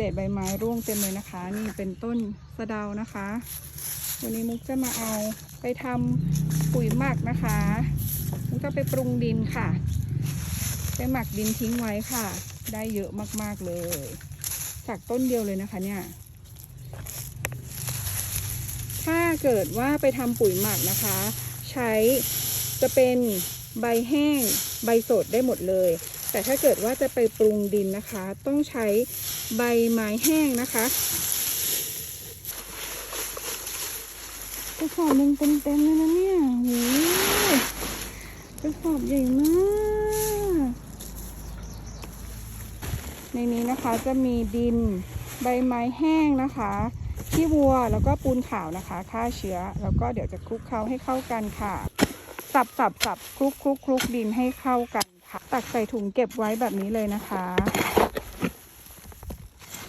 ศษใบไม้ร่วงเต็มเลยนะคะ นี่เป็นต้นสะเดานะคะ วันนี้มุกจะมาเอาไปทำปุ๋ยหมักนะคะ มุกจะไปปรุงดินค่ะ ไปหมักดินทิ้งไว้ค่ะ ได้เยอะมากๆเลย จากต้นเดียวเลยนะคะเนี่ย ถ้าเกิดว่าไปทำปุ๋ยหมักนะคะ ใช้จะเป็นใบแห้งใบสดได้หมดเลย แต่ถ้าเกิดว่าจะไปปรุงดินนะคะ ต้องใช้ใบไม้แห้งนะคะกระสอบหนึ่งเต็มๆเลยนะเนี่ยโหกระสอบใหญ่มาก ในนี้นะคะจะมีดินใบไม้แห้งนะคะขี้วัวแล้วก็ปูนขาวนะคะฆ่าเชื้อ แล้วก็เดี๋ยวจะคลุกเคล้าให้เข้ากันค่ะ สับสับสับคลุกคลุกคลุกดินให้เข้ากัน ตักใส่ถุงเก็บไว้แบบนี้เลยนะคะ